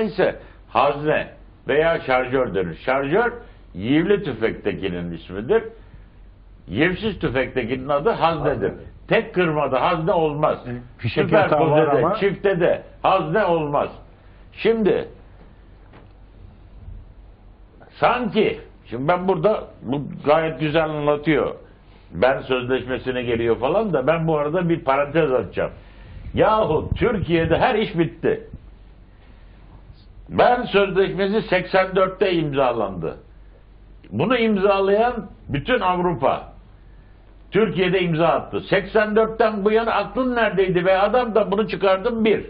ise hazne veya şarjör denir. Şarjör yivli tüfektekinin ismidir. Yivsiz tüfektekinin adı haznedir. Hazne. Tek kırmada hazne olmaz. fişek yatağı var Süperpozede, ama- çifte de hazne olmaz. Şimdi sanki şimdi ben burada bu gayet güzel anlatıyor. Ben sözleşmesine geliyor falan da ben bu arada bir parantez açacağım. Yahu Türkiye'de her iş bitti. Ben sözleşmesi 84'te imzalandı. Bunu imzalayan bütün Avrupa. Türkiye'de imza attı. 84'ten bu yana aklın neredeydi ve adam da bunu çıkardım bir.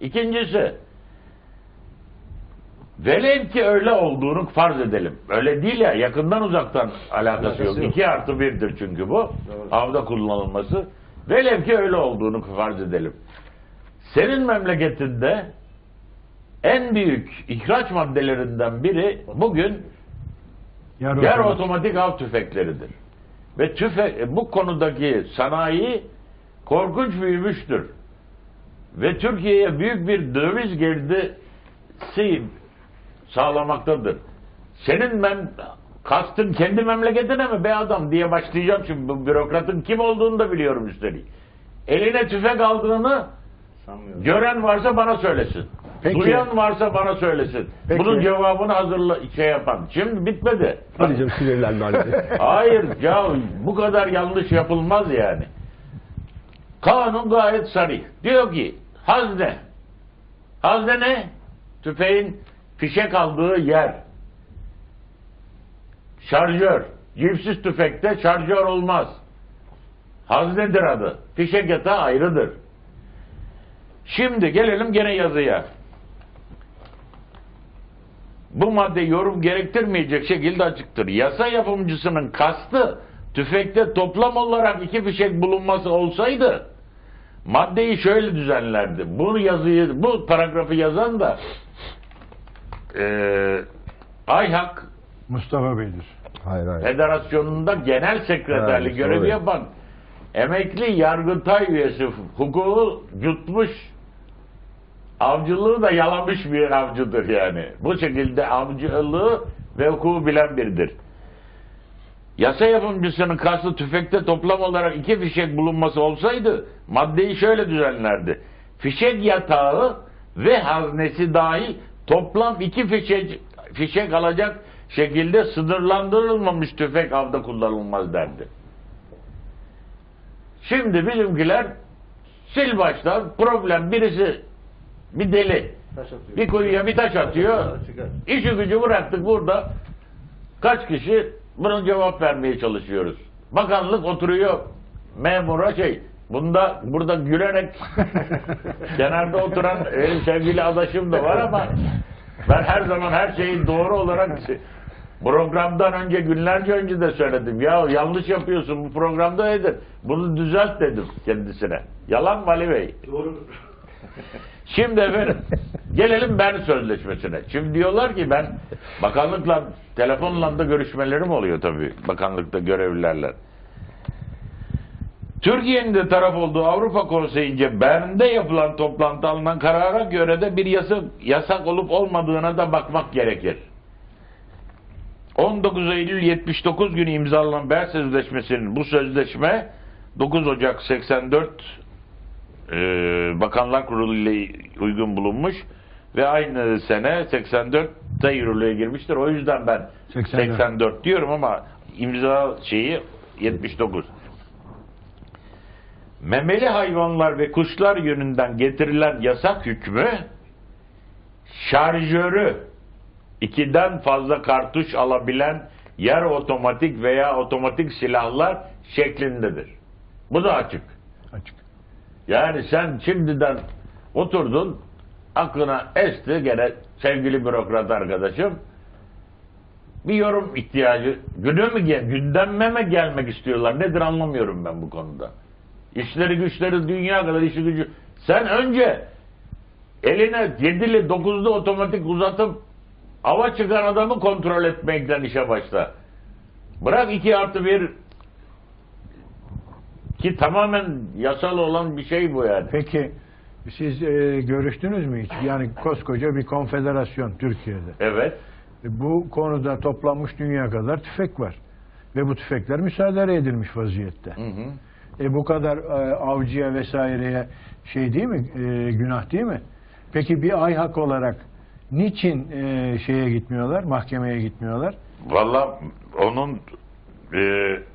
İkincisi velev ki öyle olduğunu farz edelim. Öyle değil ya yakından uzaktan alakası, Alakası yok. yok. 2 artı birdir çünkü bu. Doğru. Avda kullanılması. Velev ki öyle olduğunu farz edelim. Senin memleketinde en büyük ihraç maddelerinden biri bugün Yarı yer otomatik. otomatik av tüfekleridir. Ve tüfe bu konudaki sanayi korkunç büyümüştür. Ve Türkiye'ye büyük bir döviz girdisi sağlamaktadır. Senin mem kastın kendi memleketine mi be adam diye başlayacağım şimdi bu bürokratın kim olduğunu da biliyorum üstelik. Eline tüfek aldığını Sanmıyorum. gören varsa bana söylesin. Peki. Duyan varsa bana söylesin. Peki. Bunun cevabını hazırla şey yapan. Şimdi bitmedi. Canım sinirlenme Bey. Hayır ya bu kadar yanlış yapılmaz yani. Kanun gayet sarih. Diyor ki hazne. Hazne ne? Tüfeğin fişek aldığı yer. Şarjör. Cipsiz tüfekte şarjör olmaz. Haznedir adı. Fişek yatağı ayrıdır. Şimdi gelelim gene yazıya. Bu madde yorum gerektirmeyecek şekilde açıktır. Yasa yapımcısının kastı tüfekte toplam olarak iki fişek bulunması olsaydı maddeyi şöyle düzenlerdi. Bunu yazıyı, bu paragrafı yazan da eee Ayhak Mustafa Bey'dir. Hayır hayır. Federasyonu'nda genel sekreterlik görevi yapan emekli yargıtay üyesi hukuku yutmuş avcılığı da yalamış bir avcıdır yani. Bu şekilde avcılığı ve hukuku bilen biridir. Yasa yapımcısının kastı tüfekte toplam olarak iki fişek bulunması olsaydı maddeyi şöyle düzenlerdi. Fişek yatağı ve haznesi dahil toplam iki fişek, fişek alacak şekilde sınırlandırılmamış tüfek avda kullanılmaz derdi. Şimdi bizimkiler sil baştan problem birisi bir deli Taş atıyor. bir kuyuya bir taş atıyor. İşi gücü bıraktık burada. Kaç kişi bunun cevap vermeye çalışıyoruz. Bakanlık oturuyor memura şey. Bunda burada gülerek kenarda oturan benim sevgili adaşım da var ama ben her zaman her şeyi doğru olarak programdan önce günlerce önce de söyledim. Ya yanlış yapıyorsun bu programda nedir? Bunu düzelt dedim kendisine. Yalan mı Ali Bey? Doğru. Şimdi efendim gelelim ben sözleşmesine. Şimdi diyorlar ki ben bakanlıkla telefonla da görüşmelerim oluyor tabii bakanlıkta görevlilerle. Türkiye'nin de taraf olduğu Avrupa Konseyi'nce Bern'de yapılan toplantı alınan karara göre de bir yasa, yasak olup olmadığına da bakmak gerekir. 19 Eylül 79 günü imzalanan Bern Sözleşmesi'nin bu sözleşme 9 Ocak 84 e, Bakanlar Kurulu ile uygun bulunmuş ve aynı sene 84'te yürürlüğe girmiştir. O yüzden ben 84. 84 diyorum ama imza şeyi 79. Memeli hayvanlar ve kuşlar yönünden getirilen yasak hükmü şarjörü ikiden fazla kartuş alabilen yer otomatik veya otomatik silahlar şeklindedir. Bu da açık. Açık. Yani sen şimdiden oturdun aklına esti gene sevgili bürokrat arkadaşım bir yorum ihtiyacı güne mi gel gündeme mi gelmek istiyorlar nedir anlamıyorum ben bu konuda. İşleri güçleri dünya kadar işi gücü. Sen önce eline yedili dokuzlu otomatik uzatıp hava çıkan adamı kontrol etmekten işe başla. Bırak iki artı bir ki tamamen yasal olan bir şey bu yani. Peki Siz e, görüştünüz mü hiç? Yani koskoca bir konfederasyon Türkiye'de. Evet. E, Bu konuda toplanmış dünya kadar tüfek var. Ve bu tüfekler müsaade edilmiş vaziyette. Hı hı. E bu kadar e, avcıya vesaireye şey değil mi? E, günah değil mi? Peki bir ayhak olarak niçin e, şeye gitmiyorlar? Mahkemeye gitmiyorlar? Valla onun e,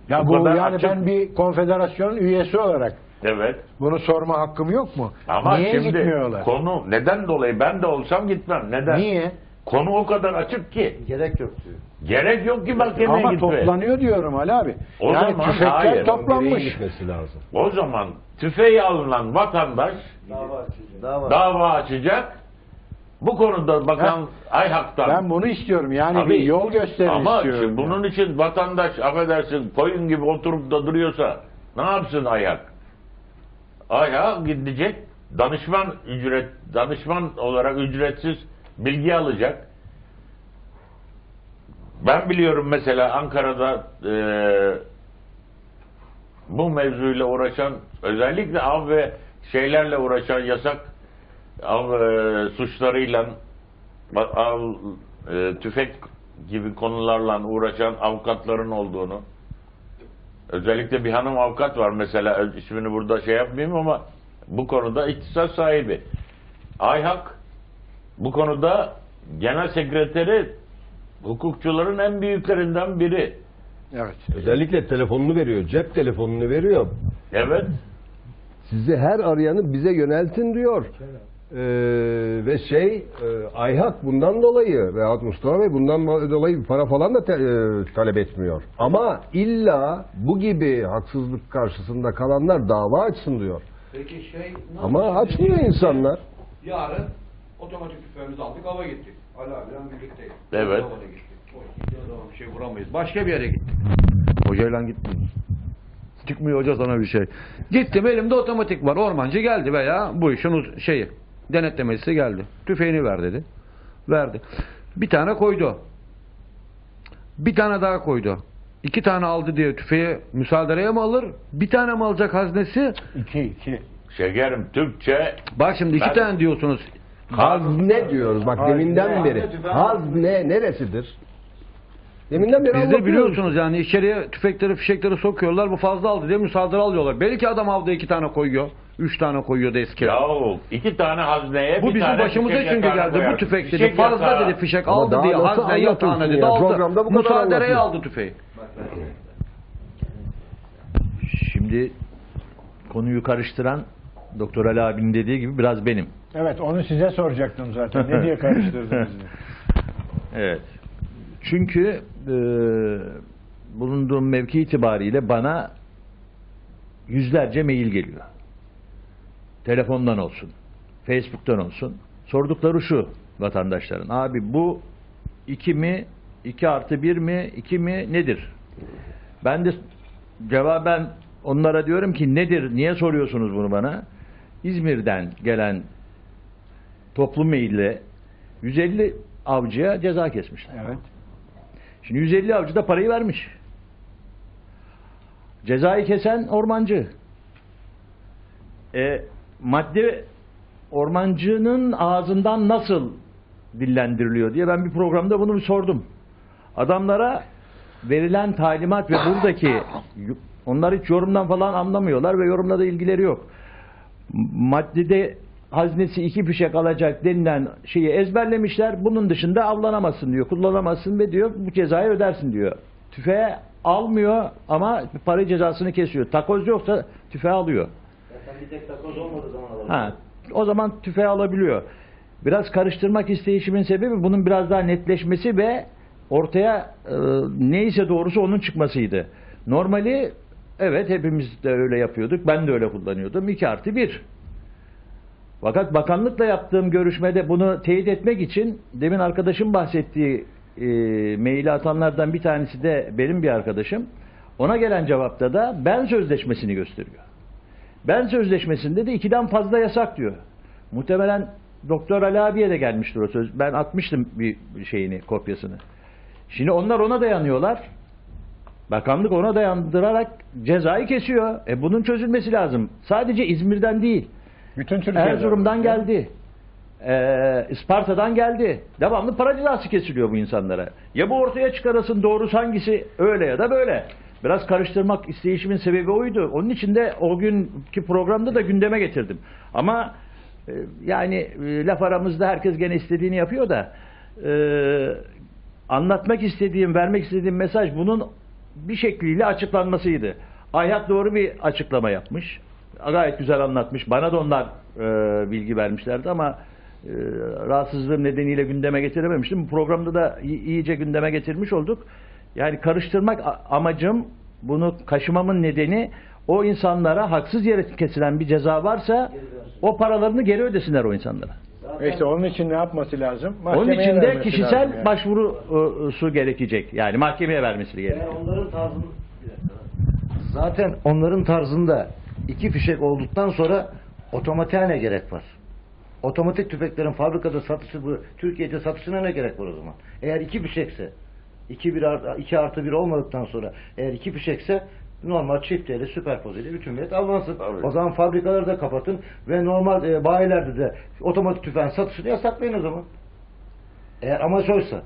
Ya bu bu kadar yani açık- ben bir konfederasyon üyesi olarak Evet. bunu sorma hakkım yok mu? Ama Niye şimdi gitmiyorlar? konu neden dolayı ben de olsam gitmem. Neden? Niye? Konu o kadar açık ki. Gerek yok diyor. Gerek yok ki mahkemeye Ama gitmeye. toplanıyor diyorum Ali abi. O yani zaman tüfekler hayır. Toplanmış. lazım. O zaman tüfeği alınan vatandaş Dava açacak. Dava. dava açacak. Bu konuda bakan Ayhak'tan Ben bunu istiyorum. Yani Tabii. bir yol gösterin Ama istiyorum. şimdi bunun için vatandaş affedersin koyun gibi oturup da duruyorsa ne yapsın Ayhak? Ayhak gidecek danışman ücret danışman olarak ücretsiz bilgi alacak. Ben biliyorum mesela Ankara'da eee, bu mevzuyla uğraşan özellikle av ve şeylerle uğraşan yasak av eee, suçlarıyla av eee, tüfek gibi konularla uğraşan avukatların olduğunu özellikle bir hanım avukat var mesela ismini burada şey yapmayayım ama bu konuda ihtisas sahibi. Ayhak bu konuda genel sekreteri hukukçuların en büyüklerinden biri. Evet. Özellikle telefonunu veriyor, cep telefonunu veriyor. Evet. Sizi her arayanı bize yöneltin diyor. Ee, ve şey e, Ayhak bundan dolayı veyahut Mustafa Bey bundan dolayı bir para falan da te- e, talep etmiyor. Ama illa bu gibi haksızlık karşısında kalanlar dava açsın diyor. Peki şey... ne Ama açmıyor insanlar. Yarın otomatik tüfeğimizi aldık hava gittik. Ali abiyle birlikteyiz. Evet. Havada gittik. O ikinci adama bir şey vuramayız. Başka bir yere gittik. Hocayla gittim. Çıkmıyor hoca sana bir şey. Gittim elimde otomatik var. Ormancı geldi veya bu işin şeyi denetlemesi geldi. Tüfeğini ver dedi. Verdi. Bir tane koydu. Bir tane daha koydu. İki tane aldı diye tüfeği müsaadereye mi alır? Bir tane mi alacak haznesi? İki, iki. Şekerim Türkçe Bak şimdi iki Ben- tane diyorsunuz. Hazne diyoruz bak Hazne. deminden beri. Hazne neresidir? Deminden beri Biz de biliyorsunuz yani içeriye tüfekleri fişekleri sokuyorlar bu fazla aldı diye müsaade alıyorlar. Belki adam avda iki tane koyuyor. Üç tane koyuyordu eski. yahu iki tane hazneye bu bir bizim tane başımıza fişek çünkü geldi. koyar. Bu tüfek dedi Fişek fazla yatağı. dedi fişek Ama aldı daha diye nasıl hazne yatağına anlatıyorsun dedi ya? aldı. Programda bu kadar Müsaadereye aldı tüfeği. Şimdi konuyu karıştıran Doktor Ali abinin dediği gibi biraz benim. Evet onu size soracaktım zaten. Ne diye karıştırdınız? diye. Evet. Çünkü e, bulunduğum mevki itibariyle bana yüzlerce mail geliyor. Telefondan olsun, Facebook'tan olsun. Sordukları şu vatandaşların. Abi bu 2 mi, 2 artı 1 mi, 2 mi nedir? Ben de cevaben onlara diyorum ki nedir, niye soruyorsunuz bunu bana? İzmir'den gelen toplu maille 150 avcıya ceza kesmişler. Evet. Şimdi 150 avcı da parayı vermiş. Cezayı kesen ormancı. E, madde ormancının ağzından nasıl dillendiriliyor diye ben bir programda bunu bir sordum. Adamlara verilen talimat ve buradaki onlar hiç yorumdan falan anlamıyorlar ve yorumla da ilgileri yok. Maddede haznesi iki fişek alacak denilen şeyi ezberlemişler. Bunun dışında avlanamazsın diyor, kullanamazsın ve diyor bu cezayı ödersin diyor. Tüfeğe almıyor ama para cezasını kesiyor. Takoz yoksa tüfeği alıyor. Ha, o zaman tüfeği alabiliyor. Biraz karıştırmak isteyişimin sebebi bunun biraz daha netleşmesi ve ortaya e, neyse doğrusu onun çıkmasıydı. Normali evet hepimiz de öyle yapıyorduk. Ben de öyle kullanıyordum. 2 artı 1. Fakat bakanlıkla yaptığım görüşmede bunu teyit etmek için demin arkadaşım bahsettiği e, maili atanlardan bir tanesi de benim bir arkadaşım. Ona gelen cevapta da ben sözleşmesini gösteriyor. Ben sözleşmesinde de ikiden fazla yasak diyor. Muhtemelen Doktor Ali abiye de gelmiştir o söz. Ben atmıştım bir şeyini, kopyasını. Şimdi onlar ona dayanıyorlar. Bakanlık ona dayandırarak cezayı kesiyor. E bunun çözülmesi lazım. Sadece İzmir'den değil. Bütün Türkiye'de. Erzurum'dan geldi. Ee, Isparta'dan geldi. Devamlı para cezası kesiliyor bu insanlara. Ya bu ortaya çıkarasın doğrusu hangisi öyle ya da böyle. Biraz karıştırmak isteyişimin sebebi oydu. Onun için de o günkü programda da gündeme getirdim. Ama e, yani e, laf aramızda herkes gene istediğini yapıyor da e, anlatmak istediğim, vermek istediğim mesaj bunun bir şekliyle açıklanmasıydı. Ayhat doğru bir açıklama yapmış. Gayet güzel anlatmış. Bana da onlar e, bilgi vermişlerdi ama e, rahatsızlığım nedeniyle gündeme getirememiştim. Bu programda da iyice gündeme getirmiş olduk. Yani karıştırmak amacım bunu kaşımamın nedeni o insanlara haksız yere kesilen bir ceza varsa o paralarını geri ödesinler o insanlara. İşte onun için ne yapması lazım? Onun Mahkemeye için de kişisel yani. başvurusu gerekecek. Yani mahkemeye vermesi gerekiyor. Yani onların tarzında zaten onların tarzında iki fişek olduktan sonra otomatiğe ne gerek var? Otomatik tüfeklerin fabrikada satışı bu Türkiye'de satışına ne gerek var o zaman? Eğer iki fişekse 2 bir artı, 2 artı 1 olmadıktan sonra eğer iki fişekse normal çifteyle süperpozeyle bütün millet avlansın. Tabii. O zaman fabrikaları da kapatın ve normal e, bayilerde de otomatik tüfeğin satışını yasaklayın o zaman. Eğer amaç oysa.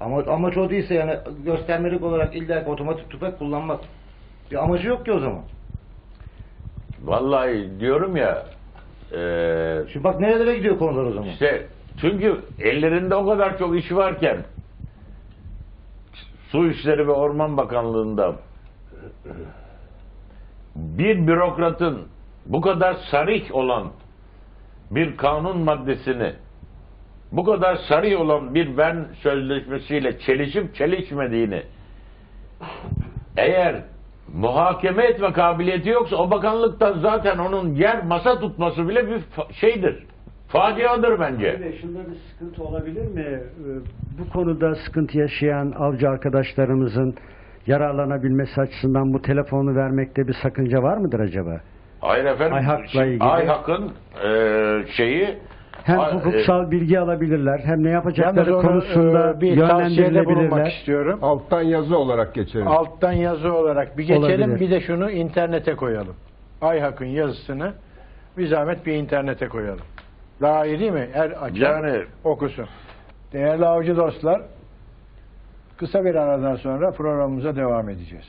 Ama amaç o değilse yani göstermelik olarak illa ki otomatik tüfek kullanmak bir amacı yok ki o zaman. Vallahi diyorum ya eee Şimdi bak nerelere gidiyor konular o zaman. İşte çünkü ellerinde o kadar çok iş varken Su İşleri ve Orman Bakanlığı'nda bir bürokratın bu kadar sarih olan bir kanun maddesini bu kadar sarih olan bir ben sözleşmesiyle çelişip çelişmediğini eğer muhakeme etme kabiliyeti yoksa o bakanlıkta zaten onun yer masa tutması bile bir şeydir. Faciadır bence. Bey, şunda bir sıkıntı olabilir mi? Ee, Bu konuda sıkıntı yaşayan avcı arkadaşlarımızın yararlanabilmesi açısından bu telefonu vermekte bir sakınca var mıdır acaba? Hayır efendim. Ayhak'la ilgili. Ayhak'ın eee, şeyi Hem Ay- hukuksal bilgi alabilirler, hem ne yapacakları onu konusunda e, bir tavsiyede bulunmak yönlendirilebilirler. istiyorum. Alttan yazı olarak geçelim. Alttan yazı olarak bir geçelim Olabilir. bir de şunu internete koyalım. Ayhak'ın yazısını bir zahmet bir internete koyalım. Daha değil mi? Her açan Yani- okusun. Değerli avcı dostlar, kısa bir aradan sonra programımıza devam edeceğiz.